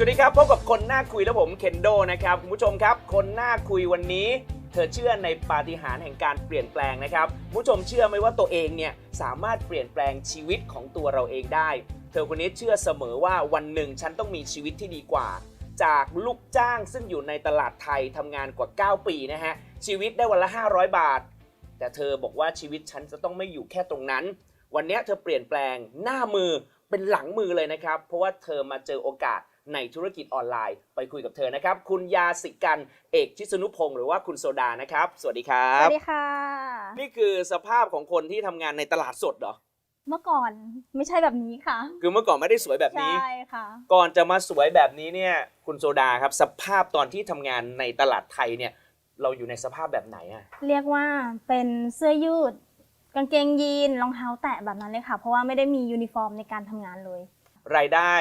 สวัสดีครับพบกับคนหน้าคุยและผมเคนโดนะครับคุณผู้ชมครับ คนหน้าคุยวันนี้ เธอเชื่อในปาฏิหาริย์แห่งการเปลี่ยนแปลงนะครับคุณผู้ชมเชื่อไหมว่าตัวเองเนี่ยสามารถเปลี่ยนแปลงชีวิตของตัวเราเองได้ เธอคนนี้เชื่อเสมอว่าวันหนึ่งฉันต้องมีชีวิตที่ดีกว่า จากลูกจ้างซึ่งอยู่ในตลาดไทยทำงานกว่า 9 ปีนะฮะชีวิตได้วันละ 500 บาท แต่เธอบอกว่าชีวิตฉันจะต้องไม่อยู่แค่ตรงนั้น วันนี้เธอเปลี่ยนแปลงหน้ามือ เป็นหลังมือเลยนะครับ เพราะว่าเธอมาเจอโอกาสในธุรกิจออนไลน์ ไปคุยกับเธอนะครับ คุณยาสิกันเอกชิสนุพงศ์หรือว่าคุณโซดานะครับ สวัสดีครัสบ วัสดีค่ะ นี่คือสภาพของคนที่ทำงานในตลาดสดเหรอ เมื่อก่อนไม่ใช่แบบนี้ค่ะ คือเมื่อก่อนไม่ได้สวยแบบนี้ ใช่ค่ะ ก่อนจะมาสวยแบบนี้เนี่ย คุณโซดาครับ สภาพตอนที่ทำงานในตลาดไทยเนี่ย เราอยู่ในสภาพแบบไหนอะเรียกว่าเป็นเสื้อยืด กางเกงยีนรองเท้าแตะแบบนั้นเลยค่ะ เพราะว่าไม่ได้มียูนิฟอร์มในการทำงานเลย รายได้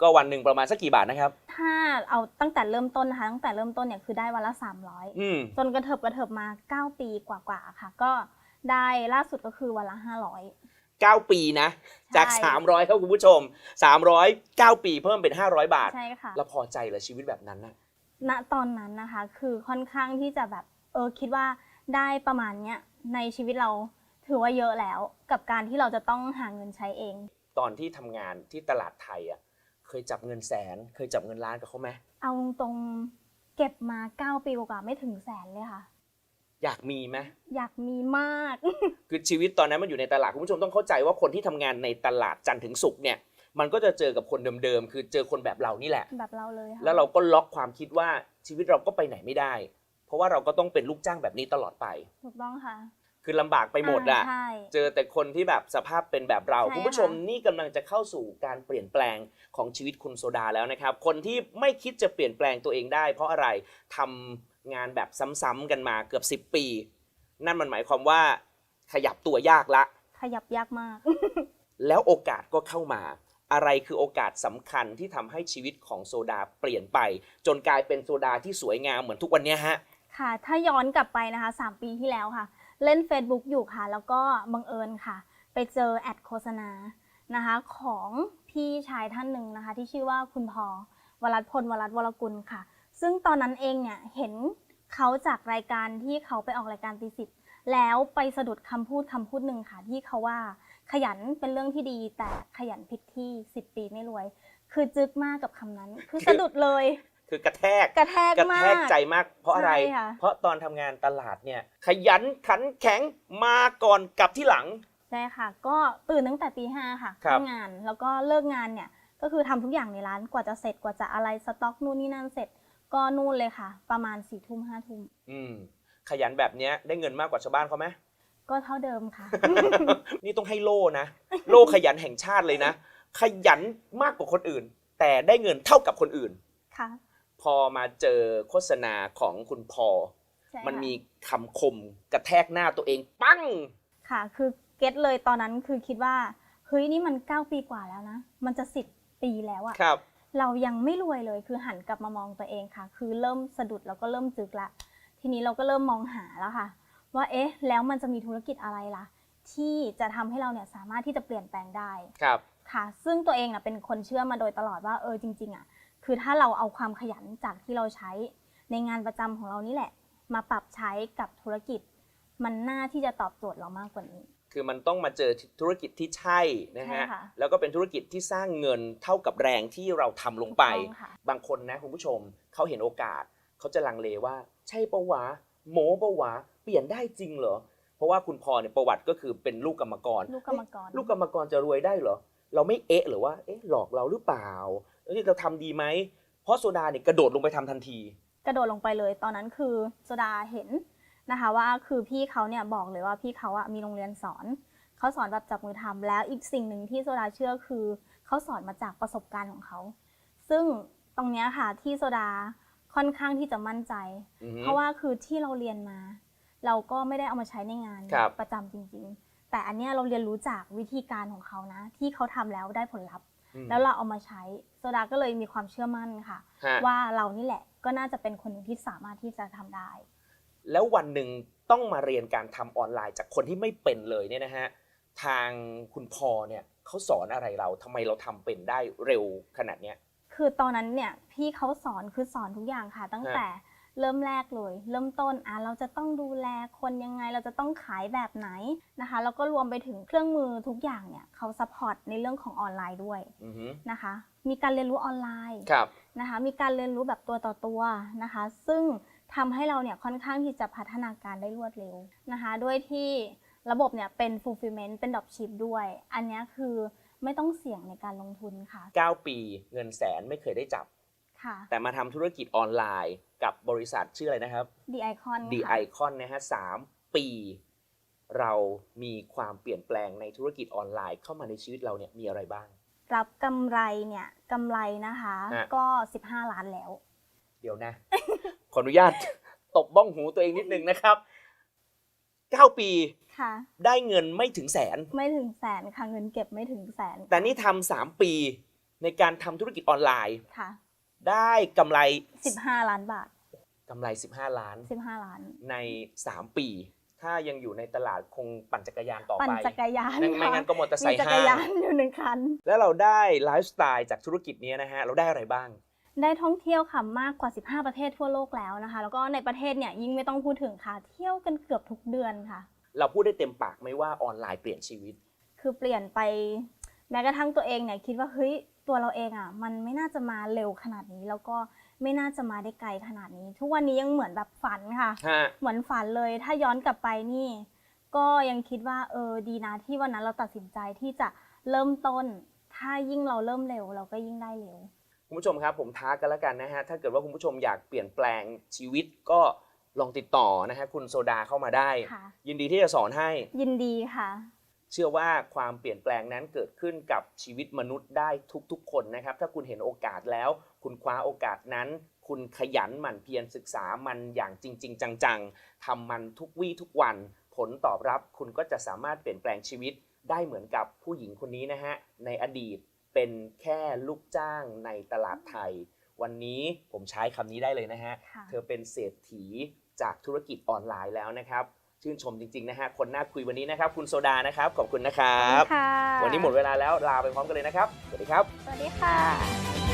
ก็วันหนึ่งประมาณสักกี่บาทนะครับ ถ้าเอาตั้งแต่เริ่มต้นนะคะ ตั้งแต่เริ่มต้นเนี่ยคือได้วันละ อืม 300 จนกระเถิบกระเถิบมา 9 ปีกว่าๆค่ะ ก็ได้ล่าสุดก็คือวันละ 500 9 ปีนะ จาก ใช่ 300ครับคุณผู้ชม 300 9 ปีเพิ่มเป็น 500 บาท ใช่ค่ะ แล้วพอใจเหรอชีวิตแบบนั้นนะณตอนนั้นนะคะ คือค่อนข้างที่จะแบบเออคิดว่าได้ประมาณเนี้ยในชีวิตเรา ถือว่าเยอะแล้วกับการที่เราจะต้องหาเงินใช้เอง ตอนที่ทำงานที่ตลาดไทยอะเคยจับเงินแสน เคยจับเงินล้านกับเขาไหมเอาตรงๆเก็บมา 9 ปีกว่าๆไม่ถึงแสนเลยค่ะ อยากมีไหมอยากมีมาก คือชีวิตตอนนั้นมันอยู่ในตลาดคุณผู้ชมต้องเข้าใจว่าคนที่ทำงานในตลาดจันทร์ถึงศุกร์เนี่ย มันก็จะเจอกับคนเดิมๆคือเจอคนแบบเรานี่แหละ แบบเราเลยค่ะแล้วเราก็ล็อกความคิดว่าชีวิตเราก็ไปไหนไม่ได้ เพราะว่าเราก็ต้องเป็นลูกจ้างแบบนี้ตลอดไป ถูกต้องค่ะ คือลำบากไปหมดอะาใช่ เจอแต่คนที่แบบสภาพเป็นแบบเรา ใช่คุณผู้ชมค่ะนี่กำลังจะเข้าสู่การเปลี่ยนแปลงของชีวิตคุณโซดาแล้วนะครับ คนที่ไม่คิดจะเปลี่ยนแปลงตัวเองได้ เพราะอะไรทำงานแบบซ้ำๆกันมาเกือบ 10 ปี นั่นมันหมายความว่าขยับตัวยากละ ขยับยากมาก แล้วโอกาสก็เข้ามา อะไรคือโอกาสสำคัญที่ทำให้ชีวิตของโซดาเปลี่ยนไป จนกลายเป็นโซดาที่สวยงามเหมือนทุกวันเนี้ยฮะ ค่ะ ถ้าย้อนกลับไปนะคะ 3 ปีที่แล้วค่ะ เล่น Facebook อยู่ค่ะ แล้วก็บังเอิญค่ะ ไปเจอแอดโฆษณานะคะของพี่ชายท่านหนึ่งนะคะ ที่ชื่อว่าคุณพอวรัตพลวรัตวรกุลค่ะ ซึ่งตอนนั้นเองเนี่ยเห็นเขาจากรายการที่เขาไปออกรายการตีสิบแล้วไปสะดุดคำพูดคำพูดหนึ่งค่ะ ที่เขาว่าขยันเป็นเรื่องที่ดี แต่ขยันผิดที่10ปีไม่รวย คือจึกมากกับคำนั้น คือสะดุดเลย คือกระแทกกระแทกกระมาแทกกใจมาก เพราะอะไรใช่ค่ะเพราะตอนทำงานตลาดเนี่ย ขยันขันแข็งมาก่อนกลับที่หลังใช่ค่ะ ก็ตื่นตั้งแต่ตีห้าค่ะครับเข้างานแล้วก็เลิกงานเนี่ยก็คือทำทุกอย่างในร้านกว่าจะเสร็จกว่าจะอะไรสต็อกนู่นนี่นั่นเสร็จ ก็นู่นเลยค่ะ ประมาณสี่ทุ่มห้าทุ่มอืมขยันแบบเนี้ยได้เงินมากกว่าชาวบ้านเขาไหมก็เท่าเดิมค่ะ นี่ต้องให้โล่นะ โล่ขยันแห่งชาติเลยนะ ขยันมากกว่าคนอื่น แต่ได้เงินเท่ากับคนอื่นค่ะ พอมาเจอโฆษณาของคุณพอ ใช่ค่ะมันมีคำคมกระแทกหน้าตัวเองปั้ง ค่ะ คือเก็ตเลยตอนนั้นคือคิดว่า เฮ้ยนี่มันเก้าปีกว่าแล้วนะ มันจะสิบปีแล้วอะครับ เรายังไม่รวยเลยคือหันกลับมามองตัวเองค่ะ คือเริ่มสะดุดแล้วก็เริ่มจึกละ ทีนี้เราก็เริ่มมองหาแล้วค่ะ ว่าเอ๊ะ แล้วมันจะมีธุรกิจอะไรล่ะ ที่จะทำให้เราเนี่ยสามารถที่จะเปลี่ยนแปลงได้ ครับ ค่ะ ซึ่งตัวเองนะเป็นคนเชื่อมาโดยตลอดว่าเออจริงๆอะ คือถ้าเราเอาความขยันจากที่เราใช้ในงานประจำของเรานี่แหละ มาปรับใช้กับธุรกิจ มันน่าที่จะตอบโจทย์เรามากกว่านี้ คือมันต้องมาเจอธุรกิจที่ใช่นะฮะใช่ค่ะแล้วก็เป็นธุรกิจที่สร้างเงินเท่ากับแรงที่เราทำลงไปถูกต้องค่ะบางคนนะคุณผู้ชมเขาเห็นโอกาสเขาจะลังเลว่า ใช่ปะวะโมปะวะเปลี่ยนได้จริงเหรอเพราะว่าคุณพอเนี่ยประวัติก็คือเป็นลูกกรรมกร ลูกกรรมกรเอ๊ะลูกกรรมกรจะรวยได้เหรอ เราไม่เอะหรือว่าเอ๊ะหลอกเราหรือเปล่าเอ้ยเราทำดีไหมเพราะโซดาเนี่ยกระโดดลงไปทำทันที กระโดดลงไปเลยตอนนั้นคือโซดาเห็นนะคะว่าคือพี่เขาเนี่ยบอกเลยว่าพี่เขาอะมีโรงเรียนสอนเขาสอนแบบจับมือทำแล้วอีกสิ่งหนึ่งที่โซดาเชื่อคือเขาสอนมาจากประสบการณ์ของเขาซึ่งตรงเนี้ยค่ะที่โซดาค่อนข้างที่จะมั่นใจอือฮึเพราะว่าคือที่เราเรียนมา เราก็ไม่ได้เอามาใช้ในงานครับประจำจริง ๆ แต่อันเนี้ยเราเรียนรู้จากวิธีการของเขานะ ที่เขาทำแล้วได้ผลลัพธ์ อืม แล้วเราเอามาใช้โซดาก็เลยมีความเชื่อมั่นค่ะ ฮะ ว่าเรานี่แหละก็น่าจะเป็นคนหนึ่งที่สามารถที่จะทำได้ แล้ววันหนึ่งต้องมาเรียนการทำออนไลน์จากคนที่ไม่เป็นเลยเนี่ยนะฮะทางคุณพอเนี่ยเขาสอนอะไรเราทำไมเราทำเป็นได้เร็วขนาดเนี้ย คือคือตอนนั้นเนี่ยพี่เขาสอนคือสอนทุกอย่างค่ะ ตั้งฮะ แต่ เริ่มแรกเลย เริ่มต้นอะเราจะต้องดูแลคนยังไงเราจะต้องขายแบบไหนนะคะแล้วก็รวมไปถึงเครื่องมือทุกอย่างเนี่ยเขาซัพพอร์ตในเรื่องของออนไลน์ด้วยอือฮึนะคะ มีการเรียนรู้ออนไลน์ครับนะคะ มีการเรียนรู้แบบตัวต่อตัวนะคะ ซึ่งทำให้เราเนี่ยค่อนข้างที่จะพัฒนาการได้รวดเร็วนะคะด้วยที่ระบบเนี่ยเป็น fulfillment เป็น dropship ด้วย อันเนี้ยคือไม่ต้องเสี่ยงในการลงทุนค่ะ 9 ปีเงินแสนไม่เคยได้จับ ค่ะ แต่มาทำธุรกิจออนไลน์กับบริษัทชื่ออะไรนะครับ The Icon The ค่ะ Icon นะฮะสามปี เรามีความเปลี่ยนแปลงในธุรกิจออนไลน์เข้ามาในชีวิตเราเนี่ยมีอะไรบ้าง รับกำไรเนี่ยกำไรนะคะฮะก็ 15 ล้านแล้ว เดี๋ยวนะ ขออนุญาต ตบบ้องหูตัวเองนิดนึงนะครับ 9 ปีค่ะ ได้เงินไม่ถึงแสน ไม่ถึงแสนค่ะเงินเก็บไม่ถึงแสนแต่นี่ทำสามปีในการทำธุรกิจออนไลน์ ค่ะ ได้กำไร15 ล้านบาท กำไร 15 ล้าน15 ล้าน ใน 3 ปี ถ้ายังอยู่ในตลาดคงปั่นจักรยานต่อปั่นไปจักรยานไม่ไม่งั้นก็มอเตอร์ไซมีค์จักห้ารยานอยู่หนึ่งคัน แล้วเราได้ไลฟ์สไตล์จากธุรกิจนี้นะฮะ เราได้อะไรบ้าง ได้ท่องเที่ยวค่ะมากกว่า 15 ประเทศทั่วโลกแล้วนะคะ แล้วก็ในประเทศเนี่ยยิ่งไม่ต้องพูดถึงค่ะ เที่ยวกันเกือบทุกเดือนค่ะ เราพูดได้เต็มปากไหมว่าออนไลน์เปลี่ยนชีวิต คือเปลี่ยนไปแม้กระทั่งตัวเองเนี่ยคิดว่าเฮ้ย ตัวเราเองอะมันไม่น่าจะมาเร็วขนาดนี้ แล้วก็ไม่น่าจะมาได้ไกลขนาดนี้ ทุกวันนี้ยังเหมือนแบบฝันค่ะ ฮะ เหมือนฝันเลย ถ้าย้อนกลับไปนี่ ก็ยังคิดว่าเออดีนะที่วันนั้นเราตัดสินใจที่จะเริ่มต้น ถ้ายิ่งเราเริ่มเร็ว เราก็ยิ่งได้เร็ว คุณผู้ชมครับผมท้ากันแล้วกันนะฮะถ้าเกิดว่าคุณผู้ชมอยากเปลี่ยนแปลงชีวิตก็ลองติดต่อนะฮะคุณโซดาเข้ามาได้ ค่ะ ยินดีที่จะสอนให้ ยินดีค่ะ เชื่อว่าความเปลี่ยนแปลงนั้นเกิดขึ้นกับชีวิตมนุษย์ได้ทุกๆ คนนะครับ ถ้าคุณเห็นโอกาสแล้ว คุณคว้าโอกาสนั้น คุณขยันหมั่นเพียรศึกษามันอย่างจริง ๆ จังๆทำมันทุกวี่ทุกวัน ผลตอบรับคุณก็จะสามารถเปลี่ยนแปลงชีวิตได้เหมือนกับผู้หญิงคนนี้นะฮะในอดีตเป็นแค่ลูกจ้างในตลาดไทย วันนี้ผมใช้คำนี้ได้เลยนะฮะค่ะเธอเป็นเศรษฐีจากธุรกิจออนไลน์แล้วนะครับ ชื่นชมจริงๆนะฮะคนน่าคุยวันนี้นะครับ คุณโซดานะครับ ขอบคุณนะครับ ค่ะวันนี้หมดเวลาแล้วลาไปพร้อมกันเลยนะครับ สวัสดีครับ สวัสดีค่ะ